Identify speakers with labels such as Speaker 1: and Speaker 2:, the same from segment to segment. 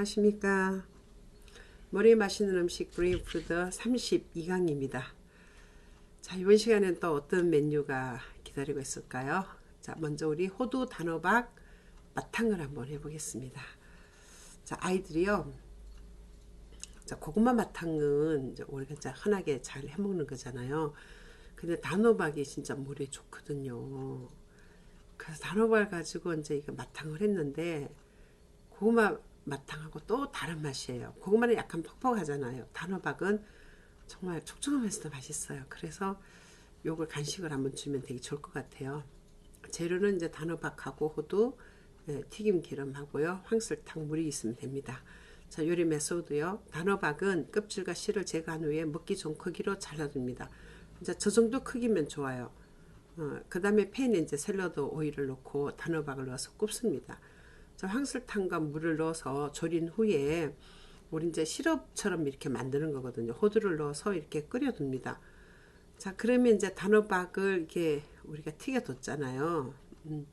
Speaker 1: 안녕하십니까. 머리 맛있는 음식 브레인푸드 32강입니다. 자 이번 시간엔 또 어떤 메뉴가 기다리고 있을까요? 자 먼저 우리 호두 단호박 마탕을 한번 해보겠습니다. 자 아이들이요. 자 고구마 마탕은 우리가 자 흔하게 잘 해먹는 거잖아요. 근데 단호박이 진짜 물에 좋거든요. 그래서 단호박 가지고 이제 이거 마탕을 했는데 고구마 마탕하고 또 다른 맛이에요. 고구마는 약간 퍽퍽하잖아요. 단호박은 정말 촉촉하면서도 맛있어요. 그래서 요걸 간식을 한번 주면 되게 좋을 것 같아요. 재료는 이제 단호박하고 호두, 예, 튀김 기름하고요. 황설탕, 물이 있으면 됩니다. 자, 요리 메소드요. 단호박은 껍질과 씨를 제거한 후에 먹기 좋은 크기로 잘라줍니다. 이제 저 정도 크기면 좋아요. 어, 그 다음에 팬에 이제 샐러드 오일을 넣고 단호박을 넣어서 굽습니다. 황설탕과 물을 넣어서 졸인 후에 우리 이제 시럽처럼 이렇게 만드는 거거든요. 호두를 넣어서 이렇게 끓여둡니다. 자, 그러면 이제 단호박을 이렇게 우리가 튀겨뒀잖아요. 음.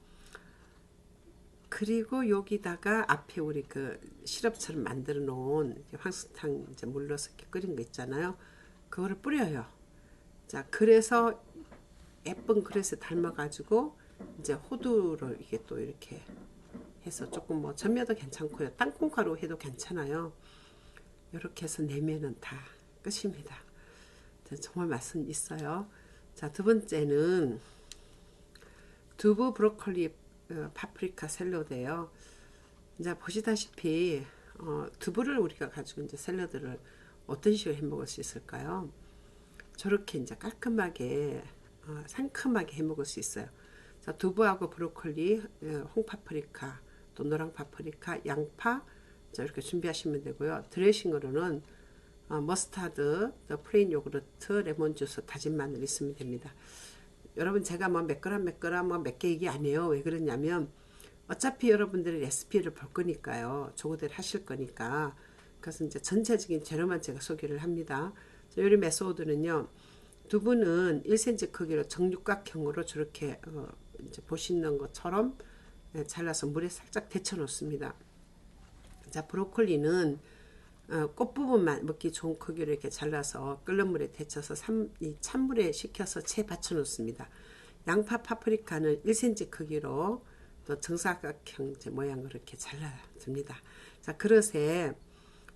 Speaker 1: 그리고 여기다가 앞에 우리 그 시럽처럼 만들어 놓은 황설탕 이제 물 넣어서 이렇게 끓인 거 있잖아요. 그거를 뿌려요. 자, 그래서 예쁜 그릇에 담아가지고 이제 호두를 이게 또 이렇게 해서 조금 뭐 전면도 괜찮고요. 땅콩가루 해도 괜찮아요. 이렇게 해서 내면은 다 끝입니다. 정말 맛은 있어요. 자, 두 번째는 두부 브로콜리 어, 파프리카 샐러드예요. 이제 보시다시피 어, 두부를 우리가 가지고 이제 샐러드를 어떤 식으로 해 먹을 수 있을까요? 저렇게 이제 깔끔하게 어, 상큼하게 해 먹을 수 있어요. 자, 두부하고 브로콜리, 어, 홍파프리카, 또 노랑 파프리카, 양파 자, 이렇게 준비하시면 되고요. 드레싱으로는 어, 머스타드, 또 플레인 요구르트, 레몬 주스, 다진 마늘 있으면 됩니다. 여러분 제가 뭐 몇 그램 몇 그램 뭐몇 개안 해요. 왜 그러냐면 어차피 여러분들이 레시피를 볼 거니까요. 저거대로 하실 거니까. 그래서 이제 전체적인 재료만 제가 소개를 합니다. 요리 메소드는요. 두부는 1cm 크기로 정육각형으로 저렇게 어, 이제 보시는 것처럼 네, 잘라서 물에 살짝 데쳐 놓습니다. 자, 브로콜리는 어, 꽃 부분만 먹기 좋은 크기로 이렇게 잘라서 끓는 물에 데쳐서 찬물에 식혀서 채 받쳐 놓습니다. 양파 파프리카는 1cm 크기로 또 정사각형 모양으로 이렇게 잘라줍니다. 자, 그릇에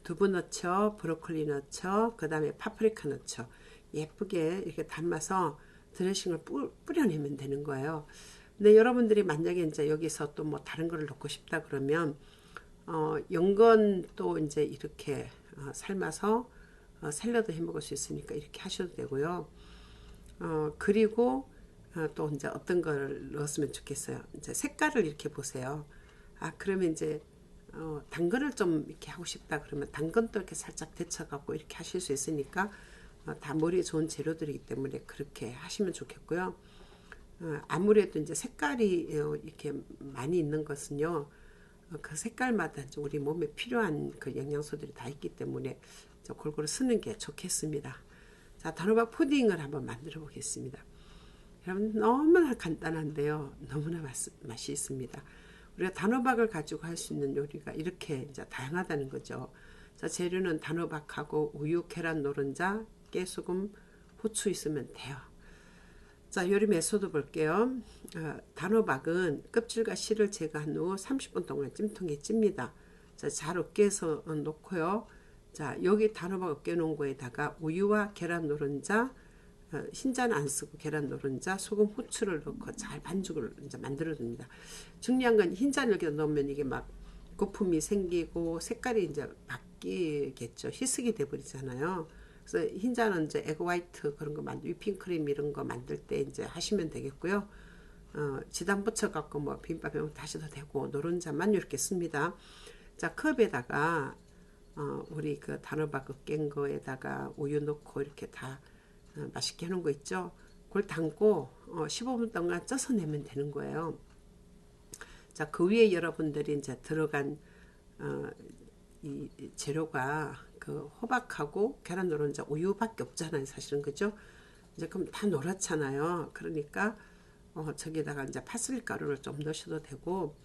Speaker 1: 두부 넣죠. 브로콜리 넣죠. 그 다음에 파프리카 넣죠. 예쁘게 이렇게 담아서 드레싱을 뿌려내면 되는 거예요. 근데 여러분들이 만약에 이제 여기서 또 뭐 다른 거를 넣고 싶다 그러면 어, 연건 또 이제 이렇게 어, 삶아서 어, 샐러드 해 먹을 수 있으니까 이렇게 하셔도 되고요. 어, 그리고 어, 또 이제 어떤 걸 넣었으면 좋겠어요. 이제 색깔을 이렇게 보세요. 아 그러면 이제 어, 당근을 좀 이렇게 하고 싶다 그러면 당근도 이렇게 살짝 데쳐갖고 이렇게 하실 수 있으니까 어, 다 머리에 좋은 재료들이기 때문에 그렇게 하시면 좋겠고요. 어, 아무래도 이제 색깔이 어, 이렇게 많이 있는 것은요. 어, 그 색깔마다 우리 몸에 필요한 그 영양소들이 다 있기 때문에 골고루 쓰는 게 좋겠습니다. 자, 단호박 푸딩을 한번 만들어 보겠습니다. 여러분 너무나 간단한데요. 너무나 맛, 맛이 있습니다. 우리가 단호박을 가지고 할 수 있는 요리가 이렇게 이제 다양하다는 거죠. 자, 재료는 단호박하고 우유, 계란 노른자, 깨소금, 후추 있으면 돼요. 자, 요리 메소드 볼게요. 어, 단호박은 껍질과 씨를 제거한 후 30분 동안 찜통에 찝니다. 자, 잘 으깨서 놓고요. 자, 여기 단호박 으깨 놓은 거에다가 우유와 계란 노른자, 어, 흰자는 안 쓰고 계란 노른자, 소금, 후추를 넣고 잘 반죽을 이제 만들어 줍니다. 중요한 건 흰자를 여기다 넣으면 이게 막 거품이 생기고 색깔이 이제 바뀌겠죠. 희석이 돼 버리잖아요. 그래서 흰자는 이제 에그 화이트 그런 거 만들 위핑크림 이런 거 만들 때 이제 하시면 되겠고요. 어, 지단 붙여 갖고 뭐 비빔밥에 다시도 되고 노른자만 이렇게 씁니다. 자 컵에다가 어, 우리 그 단호박 깬 거에다가 우유 넣고 이렇게 다 어, 맛있게 하는 거 있죠. 그걸 담고 어, 15분 동안 쪄서 내면 되는 거예요. 자, 그 위에 여러분들이 이제 들어간 어, 이 재료가 그 호박하고 계란 노른자 우유밖에 없잖아요 사실은 그죠 이제 그럼 다 노랗잖아요 그러니까 어 저기다가 이제 파슬리 가루를 좀 넣으셔도 되고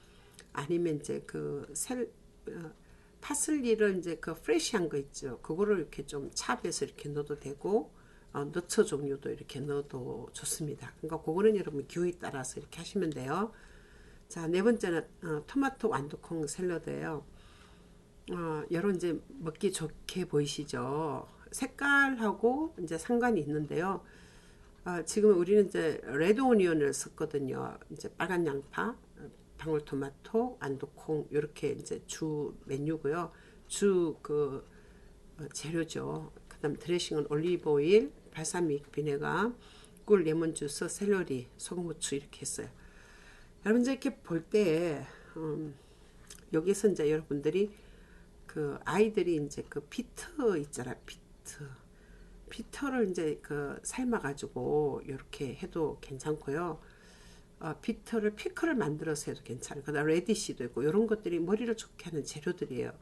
Speaker 1: 아니면 이제 그 셀, 어, 파슬리를 이제 그 프레시한 거 있죠. 그거를 이렇게 좀 찹해서 이렇게 넣어도 되고 어, 너츠 종류도 이렇게 넣어도 좋습니다. 그러니까 그거는 여러분 기호에 따라서 이렇게 하시면 돼요. 자, 네 번째는 어, 토마토 완두콩 샐러드예요. 어, 여러분 이제 먹기 좋게 보이시죠? 색깔하고 이제 상관이 있는데요. 어, 지금 우리는 이제 레드 오니언을 썼거든요. 이제 빨간 양파, 방울토마토, 안두콩 이렇게 이제 주 메뉴고요. 주 그 재료죠. 그다음 드레싱은 올리브 오일, 발사믹 비네가, 꿀, 레몬 주스, 샐러리, 소금, 후추 이렇게 했어요. 여러분 이제 이렇게 볼 때 음, 여기서 이제 여러분들이 그 아이들이 이제 그 비트 있잖아 비트 비터를 이제 그 삶아가지고 이렇게 해도 괜찮고요. 어, 비터를 피클을 만들어서 해도 괜찮아요. 그다음 레디시도 있고 이런 것들이 머리를 좋게 하는 재료들이에요.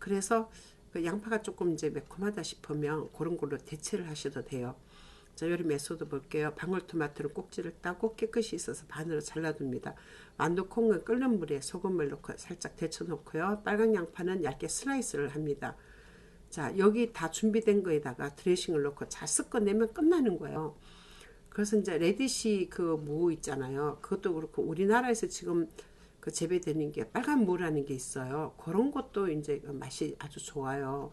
Speaker 1: 그래서 그 양파가 조금 이제 매콤하다 싶으면 그런 걸로 대체를 하셔도 돼요. 자, 요리 메소드 볼게요. 방울토마토를 꼭지를 따고 깨끗이 있어서 반으로 잘라둡니다. 만두콩은 끓는 물에 소금을 넣고 살짝 데쳐 놓고요. 빨간 양파는 얇게 슬라이스를 합니다. 자, 여기 다 준비된 거에다가 드레싱을 넣고 잘 섞어내면 끝나는 거예요. 그래서 이제 레디시 그 무 있잖아요. 그것도 그렇고 우리나라에서 지금 그 재배되는 게 빨간 무라는 게 있어요. 그런 것도 이제 맛이 아주 좋아요.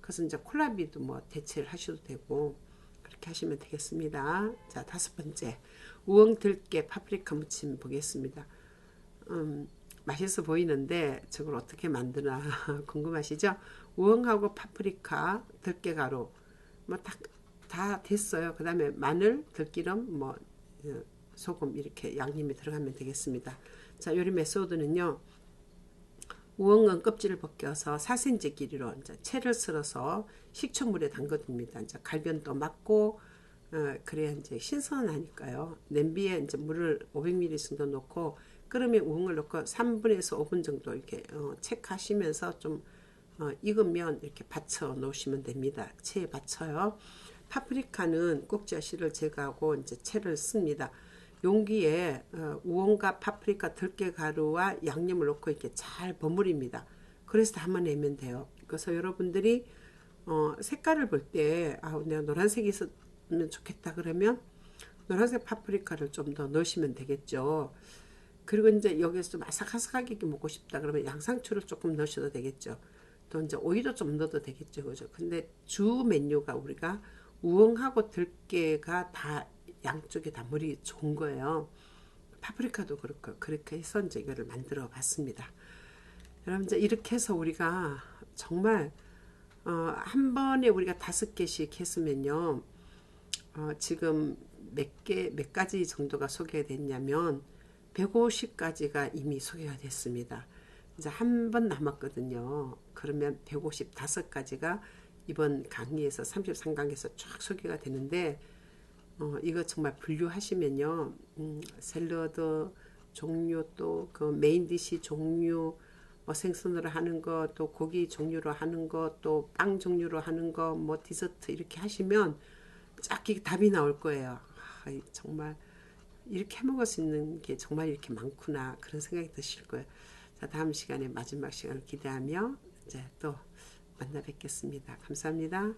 Speaker 1: 그래서 이제 콜라비도 뭐 대체를 하셔도 되고 그렇게 하시면 되겠습니다. 자 다섯 번째 우엉 들깨 파프리카 무침 보겠습니다. 음, 맛있어 보이는데 저걸 어떻게 만드나 궁금하시죠? 우엉하고 파프리카 들깨가루 뭐다 다 됐어요. 그 다음에 마늘, 들기름, 뭐 어, 소금 이렇게 양념이 들어가면 되겠습니다. 자 요리 메소드는요. 우엉은 껍질을 벗겨서 4cm 길이로 이제 채를 썰어서 식초물에 담궈둡니다. 이제 갈변도 맞고 어, 그래야 이제 신선하니까요. 냄비에 이제 물을 500ml 정도 넣고 끓으면 우엉을 넣고 3분에서 5분 정도 이렇게 어, 체크하시면서 좀 어, 익으면 이렇게 받쳐 놓으시면 됩니다. 체에 받쳐요. 파프리카는 꼭지씨를 제거하고 이제 채를 씁니다. 용기에 어, 우엉과 파프리카 들깨 가루와 양념을 넣고 이렇게 잘 버무립니다. 그래서 담아내면 돼요. 그래서 여러분들이 어, 색깔을 볼 때 아, 내가 노란색이 있었으면 좋겠다 그러면 노란색 파프리카를 좀 더 넣으시면 되겠죠. 그리고 이제 여기서 좀 아삭아삭하게 먹고 싶다 그러면 양상추를 조금 넣으셔도 되겠죠. 또 이제 오이도 좀 넣어도 되겠죠. 그죠? 근데 주 메뉴가 우리가 우엉하고 들깨가 다 양쪽에 다 물이 좋은 거예요. 파프리카도 그렇고 그렇게 해서 이제 이거를 만들어 봤습니다. 여러분 이제 이렇게 해서 우리가 정말 어, 한 번에 우리가 다섯 개씩 했으면요. 어, 지금 몇 개, 몇 가지 정도가 소개됐냐면 150가지가 이미 소개가 됐습니다. 이제 한 번 남았거든요. 그러면 155가지가 이번 강의에서 33강에서 쫙 소개가 되는데 어, 이거 정말 분류하시면요. 음, 샐러드 종류 또 그 메인 디시 종류 뭐 생선으로 하는 거 또 고기 종류로 하는 거 또 빵 종류로 하는 거 뭐 디저트 이렇게 하시면 쫙 답이 나올 거예요. 아, 정말 이렇게 해 먹을 수 있는 게 정말 이렇게 많구나 그런 생각이 드실 거예요. 자 다음 시간에 마지막 시간을 기대하며 이제 또 만나 뵙겠습니다. 감사합니다.